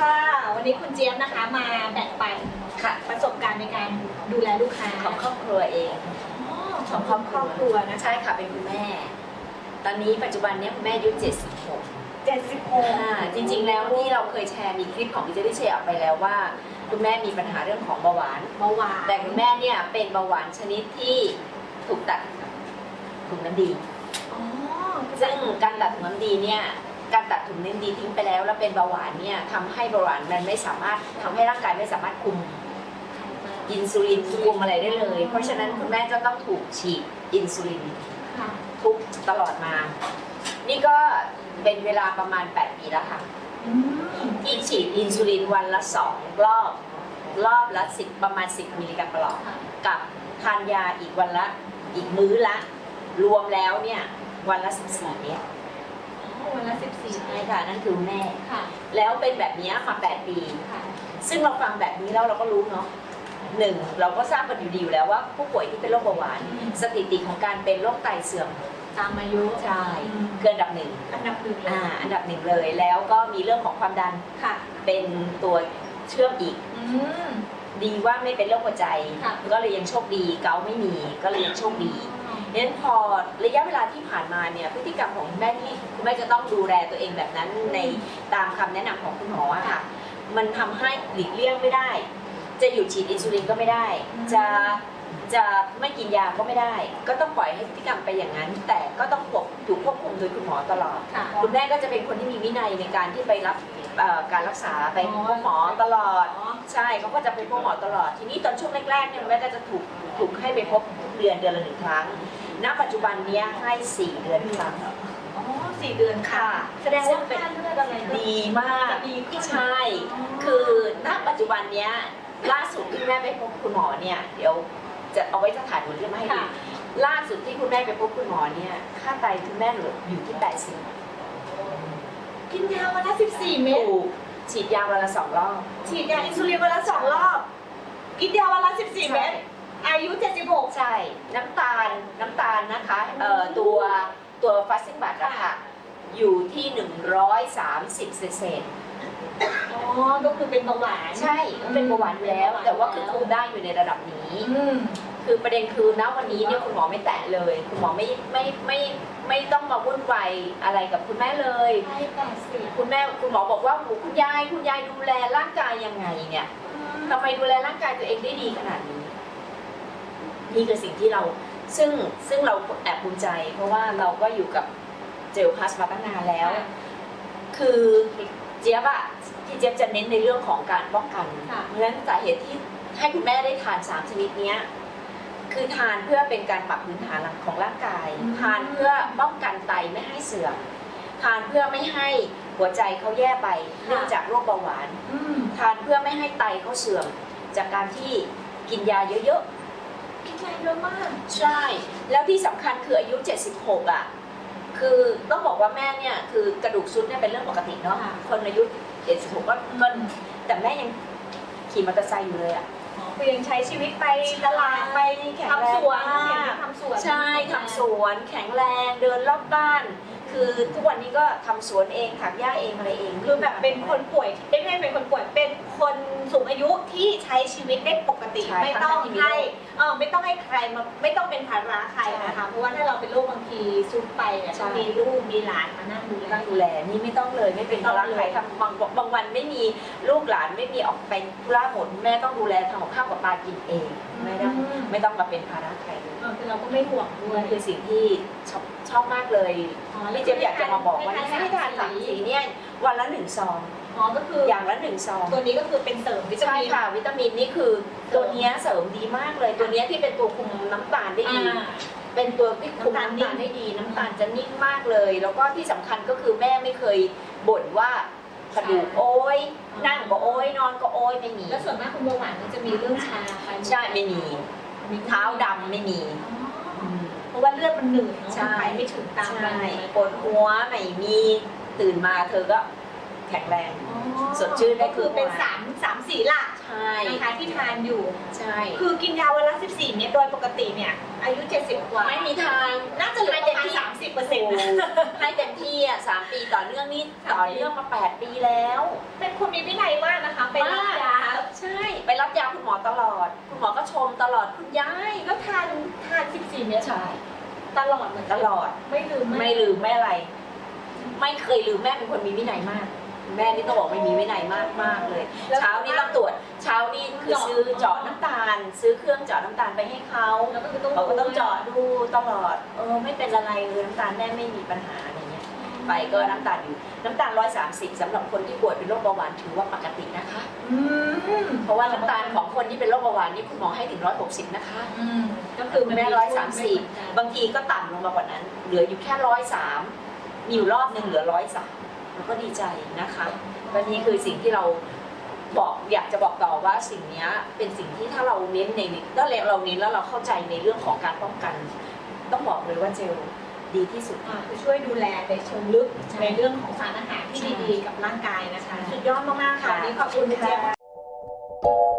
ค่ะ วันนี้คุณเจี๊ยบนะคะมาแบ่งปันค่ะ ประสบการณ์ในการดูแลลูกค้าของครอบครัวเองอ๋อของครอบครอบครัวนะคะใช่ค่ะเป็นคุณแม่ ตอนนี้ปัจจุบันเนี้ยคุณแม่อายุ76เจ็ดสิบหกอ่าจริง ๆ แล้วที่เราเคยแชร์มีคลิปของดิจิทัลแชร์ออกไปแล้วว่า คุณแม่มีปัญหาเรื่องของเบาหวาน เบาหวานแต่คุณแม่เนี่ยเป็นเบาหวานชนิดที่ถูกตัดถุงน้ำดีอ๋อซึ่งการตัดถุงน้ำดีเนี่ย การตัดถุงน้ำดีทิ้งไปแล้ว แล้วเป็นเบาหวานเนี่ยทำให้เบาหวานมันไม่สามารถทำให้ร่างกายไม่สามารถคุมอินซูลินคุมอะไรได้เลย เพราะฉะนั้นคุณแม่จะต้องถูกฉีดอินซูลินค่ะทุกตลอดมา นี่ก็เป็นเวลาประมาณ 8 ปีแล้วค่ะอืมที่ฉีดอินซูลินวันละสองรอบรอบละสิบประมาณ 10มิลลิกรัมประหลอดค่ะกับทานยาอีกวันละอีกมื้อละ รวมแล้วเนี่ยวันละ14เม็ด อ๋อวันละสิบสี่ใช่ค่ะนั่นคือแม่ ค่ะ แล้วเป็นแบบนี้มา8ปี ค่ะ ซึ่งเราฟังแบบนี้แล้วเราก็รู้เนาะหนึ่งเราก็ทราบกันอยู่ดีอยู่แล้วว่าผู้ป่วยที่เป็นโรคเบาหวาน สถิติของการเป็นโรคไตเสื่อมตามอายุใช่คืออันดับหนึ่งอันดับหนึ่งเลยอ่าอันดับหนึ่งเลยแล้วก็มีเรื่องของความดันค่ะ เป็นตัวเชื่อมอีกอืมดีว่าไม่เป็นโรคหัวใจค่ะก็เลยยังโชคดี เกาต์ไม่มีก็เลยยังโชคดี เพราะฉะนั้นพอระยะเวลาที่ผ่านมาเนี่ยพฤติกรรมของคุณแม่ที่คุณแม่จะต้องดูแลตัวเองแบบนั้นในตามคำแนะนำของคุณหมออะค่ะ มันทำให้หลีกเลี่ยงไม่ได้ จะหยุดฉีดอินซูลินก็ไม่ได้อืมจะจะไม่กินยาก็ไม่ได้ ก็ต้องปล่อยให้พฤติกรรมไปอย่างนั้น แต่ก็ต้องควบถูกควบคุมโดยคุณหมอตลอดค่ะคุณแม่ก็จะเป็นคนที่มีวินัยในการที่ไปรับเอ่อการรักษาไปพบหมอตลอดอ๋อ ใช่เขาก็จะไปพบหมอตลอด ทีนี้ตอนช่วงแรกๆเนี่ยแม่ก็จะถูกถูกให้ไปพบทุกเดือนเดือนละหนึ่งครั้ง ณ ปัจจุบันเนี้ยให้สี่เดือนครั้ง อ๋อสี่เดือนค่ะ แสดงว่าเป็นค่าเลือดอะไรก็ดีมากดีขึ้น ใช่ คือณ ปัจจุบันเนี้ยล่าสุดที่แม่ไปพบคุณหมอเนี่ย เดี๋ยวจะเอาไว้สถานบนเรื่องมาให้ดูค่ะ ล่าสุดที่คุณแม่ไปพบคุณหมอเนี่ย ค่าไตคุณแม่เหลืออยู่ที่80กินยาวันละสิบสี่เม็ด ถูก ฉีดยาวันละสองรอบ ฉีดยาอินซูลินวันละสองรอบ กินยาวันละสิบสี่เม็ดอายุเจ็ดสิบหก ใช่ น้ำตาล น้ำตาลนะคะเอ่อตัวตัวฟาสซิ่งบัตอะค่ะ อยู่ที่ 130เศษอ๋อ ก็คือเป็นเบาหวานๆใช่มันเป็นเบาหวานอยู่แล้ว แต่ว่าคือคุมได้อยู่ในระดับนี้ อืม คือประเด็นคือณวันนี้เนี่ยคุณหมอไม่แตะเลย คุณหมอไม่ไม่ไม่ไม่ต้องมาวุ่นวายอะไรกับคุณแม่เลย ใช่แปดสิบคุณแม่คุณหมอบอกว่าโหคุณยายคุณยายดูแลร่างกายยังไงเนี่ยทำไมดูแลร่างกายตัวเองได้ดีขนาดนี้นี่คือสิ่งที่เราซึ่งซึ่งเราแอบภูมิใจ เพราะว่าเราก็อยู่กับเจลพาสมาตั้งนานแล้ว คือเจี๊ยบอะที่เจี๊ยบจะเน้นในเรื่องของการป้องกัน ค่ะ เพราะฉะนั้นสาเหตุที่ให้คุณแม่ได้ทานสามชนิดเนี้ย คือทานเพื่อเป็นการปรับพื้นฐานของร่างกายอืมทานเพื่อป้องกันไตไม่ให้เสื่อม ทานเพื่อไม่ให้หัวใจเขาแย่ไปเนื่องจากโรคเบาหวานอืมทานเพื่อไม่ให้ไตเขาเสื่อม จากการที่กินยาเยอะกินยาเยอะมากๆใช่ แล้วที่สำคัญคืออายุ 76 อะ คือต้องบอกว่าแม่เนี่ยคือกระดูกซุดเนี่ยเป็นเรื่องปกติเนาะค่ะคนอายุ 76 ก็ก็แต่แม่ยังขี่มอเตอร์ไซค์อยู่เลยอะ คือยังใช้ชีวิตไปตลาดไปแข็งแรงทำสวนมากเห็นว่าทำสวนใช่ทำสวนแข็งแรงเดินรอบบ้าน คือทุกวันนี้ก็ทำสวนเองถักหญ้าเองอะไรเอง คือแบบเป็นคนป่วยที่ไม่ใช่เป็นคนป่วยเป็น คนสูงอายุที่ใช้ชีวิตได้ปกติ ใช่ไม่ต้องทั้งๆที่มีให้โรคเออไม่ต้องให้ใครมาไม่ต้องเป็นภาระใครใช่นะคะเพราะว่าถ้าเราเป็นโรคบางทีซุดไปเนี่ยใช่ ต้องมีลูกมีหลานมานั่งดูแลต้องดูแลนี่ไม่ต้องเลยไม่เป็นภาระใครทำบางบางวันไม่มีลูกหลานไม่มีออกไปธุระหมดแม่ต้องดูแลทำกับข้าวกับปลากินเองไม่ต้องอืม ไม่ต้องมาเป็นภาระใครเลยเออคือเราก็ไม่ห่วงด้วนั่ยนคือสิ่งที่ชอบชอบมากเลยอ๋อพี่เจี๊ยบอยากจะมาบอกว่าให้ให้ทานทานสามสีเนี่ยวันละหนึ่งซอง อ๋อก็คืออย่างละหนึ่งซองตัวนี้ก็คือเป็นเสริมวิตาใช่มิน ค่ะวิตามินนี่คือตัวเนี้ยเสริมดีมากเลย ตัวเนี้ยที่เป็นตัวคุมน้ำตาลได้อ่าดี เป็นตัวที่คุมน้ำตาลน้ำตาลได้ดี น้ำตาลจะนิ่งมากเลย แล้วก็ที่สำคัญก็คือแม่ไม่เคยบ่นว่ากระดูกโอ้ยนั่งก็โอ้ยนอนก็โอ้ยไม่มีแล้วส่วนมากคุณเบาหวานก็จะมีเรื่องชาไปใช่ไม่มีเท้าดำไม่มีอ๋อเพราะว่าเลือดมันหนืดเนาะใช่มันไปไม่ถึงตามใช่ไปปวดหัวไม่มีตื่นมาเธอก็ แข็งแรง สดชื่นก็คือเป็นทุกสามสามสีหลักใช่ นะคะที่ทานอยู่ ใช่ คือกินยาวันละ14เม็ดโดยปกติเนี่ย อายุ 70 กว่า ไม่มีทาง น่าจะหลือประมาณไม่เต็มที่ 30เปอร์เซ็นต์ให้เต็มที่อะสามปีต่อเนื่องนี่ต่อเนื่องมาแปดปีแล้ว เป็นคนมีวินัยมากนะคะไปรับยาใช่ ไปรับยาคุณหมอตลอด คุณหมอก็ชมตลอดคุณยายก็ทานทาน14เม็ดใช่ ตลอดเหมือนตลอด ไม่ลืมไม่ลืมไม่อะไร ไม่เคยลืมแม่เป็นคนมีวินัยมาก แม่นี่ต้องบอกไม่มีวินัยมากมากเลยเช้านี่ต้องตรวจ เช้านี่คือซื้อเจาะน้ำตาล ซื้อเครื่องเจาะน้ำตาลไปให้เขาแล้วก็คือต้อง เขาก็ต้องเจาะดูตลอด เออไม่เป็นอะไรเลยน้ำตาลแม่ไม่มีปัญหาอะไรเงี้ย ไปก็น้ำตาลอยู่ น้ำตาล 130สำหรับคนที่ป่วยเป็นโรคเบาหวานถือว่าปกตินะคะ อืมเพราะว่าน้ำตาลของคนที่เป็นโรคเบาหวานนี่คุณหมอให้ถึง160นะคะ อืมก็คืคืออแม่นร้อยสามสิบบางทีก็ต่ำลงมากว่านั้น เหลืออยู่แค่ร้อยสามมีอยู่รอบหนึ่งเหลือร้อยสาม เราก็ดีใจนะคะวันนี้คือสิ่งที่เราบอกอยากจะบอกต่อว่าสิ่งเนี้ยเป็นสิ่งที่ถ้าเราเน้นในถ้าเราเน้นแล้วเราเข้าใจในเรื่องของการป้องกัน ต้องบอกเลยว่าเจลดีที่สุดอ่าคือช่วยดูแลในเชิงลึกใช่ในเรื่องของสารอาหารที่ใช่ดีๆกับร่างกายนะคะใช่สุดยอดมากๆค่ะค่ะวันนี้ขอบคุณคุณเจี๊ยบ